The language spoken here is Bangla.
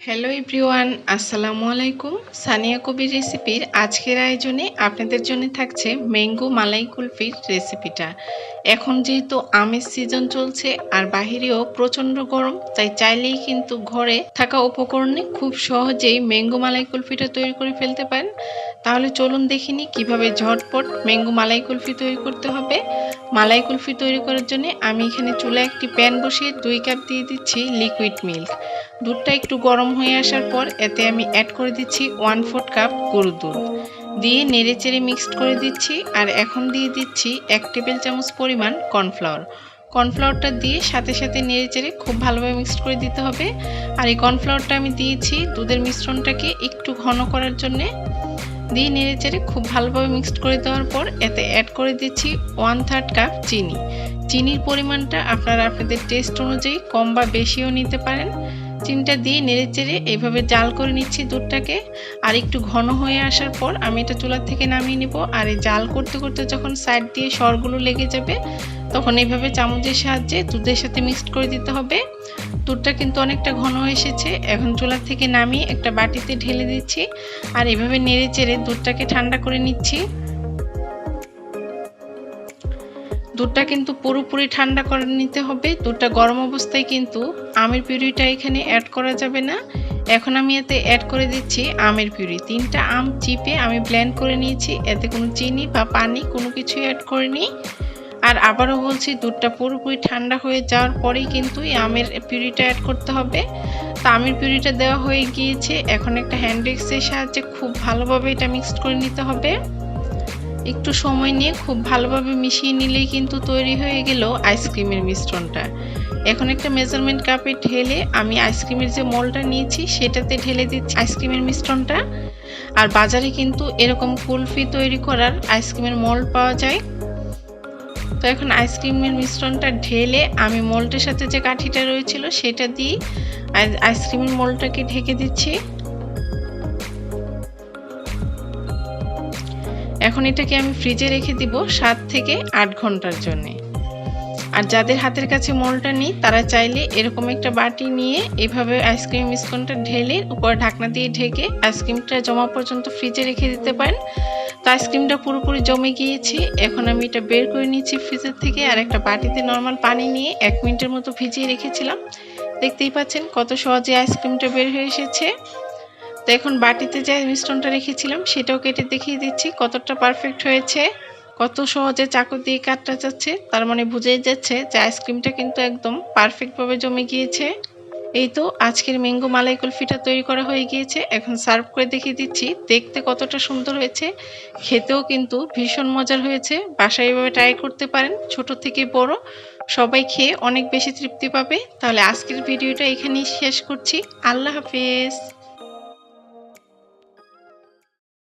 হ্যালো এভরিওয়ান আসসালামু আলাইকুম। সানিয়া কবির রেসিপির আজকের আয়োজনে আপনাদের জন্য থাকছে ম্যাঙ্গো মালাই কুলফির রেসিপিটা এখন যেহেতু আমের সিজন চলছে আর বাহিরেও প্রচণ্ড গরম, তাই চাইলেই কিন্তু ঘরে থাকা উপকরণে খুব সহজেই ম্যাঙ্গো মালাই কুলফিটা তৈরি করে ফেলতে পারেন। তাহলে চলুন দেখিনি কীভাবে ঝটপট ম্যাঙ্গো মালাই কুলফি তৈরি করতে হবে। মালাই কুলফি তৈরি করার জন্য আমি এখানে চুলা একটি প্যান বসিয়ে দুই কাপ দিয়ে দিচ্ছি লিকুইড মিল্ক দুধটা একটু গরম হয়ে আসার পর এতে আমি অ্যাড করে দিচ্ছি ওয়ান ফোর্থ কাপ গরুর দুধ। দিয়ে নেড়ে চেড়ে মিক্সড করে দিচ্ছি আর এখন দিয়ে দিচ্ছি এক টেবিল চামচ পরিমাণ কর্নফ্লাওয়ার। কর্নফ্লাওয়ারটা দিয়ে সাথে সাথে নেড়ে চেড়ে খুব ভালোভাবে মিক্সড করে দিতে হবে। আর এই কর্নফ্লাওয়ারটা আমি দিয়েছি দুধের মিশ্রণটাকে একটু ঘন করার জন্যে। দিয়ে নেড়ে চেড়ে খুব ভালোভাবে মিক্সড করে দেওয়ার পর এতে অ্যাড করে দিচ্ছি ওয়ান থার্ড কাপ চিনি। চিনির পরিমাণটা আপনারা আপনাদের টেস্ট অনুযায়ী কম বা বেশিও নিতে পারেন। চিনিটা দিয়ে নেড়ে চেড়ে এইভাবে জাল করে নিচ্ছি দুধটাকে। আর একটু ঘন হয়ে আসার পর আমি এটা চুলার থেকে নামিয়ে নিব। আর এই জাল করতে করতে যখন সাইড দিয়ে সরগুলো লেগে যাবে, তখন এইভাবে চামচের সাহায্যে দুধের সাথে মিক্সড করে দিতে হবে। দুধটা কিন্তু অনেকটা ঘন এসেছে। এখন চুলার থেকে নামিয়ে একটা বাটিতে ঢেলে দিচ্ছি। আর এভাবে নেড়ে চেড়ে দুধটাকে ঠান্ডা করে নিচ্ছি। দুধটা কিন্তু পুরোপুরি ঠান্ডা করে নিতে হবে। দুধটা গরম অবস্থায় কিন্তু আমের পিউরিটা এখানে অ্যাড করা যাবে না। এখন আমি এতে অ্যাড করে দিচ্ছি আমের পিউরি। তিনটা আম চিপে আমি ব্লেন্ড করে নিয়েছি। এতে কোনো চিনি বা পানি কোনো কিছুই অ্যাড করিনি। আর আবারও বলছি, দুধটা পুরোপুরি ঠান্ডা হয়ে যাওয়ার পরেই কিন্তু এই আমের পিউরিটা অ্যাড করতে হবে। তো আমের পিউরিটা দেওয়া হয়ে গিয়েছে। এখন একটা হ্যান্ড এক্সের সাহায্যে খুব ভালোভাবে এটা মিক্সড করে নিতে হবে। একটু সময় নিয়ে খুব ভালোভাবে মিশিয়ে নিলেই কিন্তু তৈরি হয়ে গেল আইসক্রিমের মিশ্রণটা। এখন একটা মেজারমেন্ট কাপে ঢেলে আমি আইসক্রিমের যে মলটা নিয়েছি, সেটাতে ঢেলে দিচ্ছি আইসক্রিমের মিশ্রণটা। আর বাজারে কিন্তু এরকম কুলফি তৈরি করার আইসক্রিমের মল পাওয়া যায়। তো এখন আইসক্রিমের মিশ্রণটা ঢেলে আমি মলটের সাথে যে কাঠিটা রয়েছিল, সেটা দিয়ে আইসক্রিমের মলটাকে ঢেকে দিচ্ছি। এখন এটাকে আমি ফ্রিজে রেখে দিব সাত থেকে আট ঘণ্টার জন্যে। আর যাদের হাতের কাছে মলটা নেই, তারা চাইলে এরকম একটা বাটি নিয়ে এভাবে আইসক্রিম মিশ্রণটা ঢেলে উপর ঢাকনা দিয়ে ঢেকে আইসক্রিমটা জমা পর্যন্ত ফ্রিজে রেখে দিতে পারেন। তো আইসক্রিমটা পুরোপুরি জমে গিয়েছে। এখন আমি এটা বের করে নিয়েছি ফ্রিজের থেকে আর একটা বাটিতে নর্মাল পানি নিয়ে এক মিনিটের মতো ভিজিয়ে রেখেছিলাম। দেখতেই পাচ্ছেন কত সহজে আইসক্রিমটা বের হয়ে এসেছে। তো এখন বাটিতে যে মিশ্রণটা রেখেছিলাম, সেটাও কেটে দেখিয়ে দিচ্ছি, কতটা পারফেক্ট হয়েছে, কত সহজে চাকু দিয়ে কাটটা যাচ্ছে। তার মানে বুঝেই যাচ্ছে যে আইসক্রিমটা কিন্তু একদম পারফেক্টভাবে জমে গিয়েছে। এই তো আজকের ম্যাঙ্গো মালাই কুলফিটা তৈরি করা হয়ে গিয়েছে। এখন সার্ভ করে দেখিয়ে দিচ্ছি, দেখতে কতটা সুন্দর হয়েছে। খেতেও কিন্তু ভীষণ মজার হয়েছে। বাসায় এভাবে ট্রাই করতে পারেন, ছোট থেকে বড়। সবাই খেয়ে অনেক বেশি তৃপ্তি পাবে। তাহলে আজকের ভিডিওটা এখানেই শেষ করছি। আল্লাহ হাফেজ।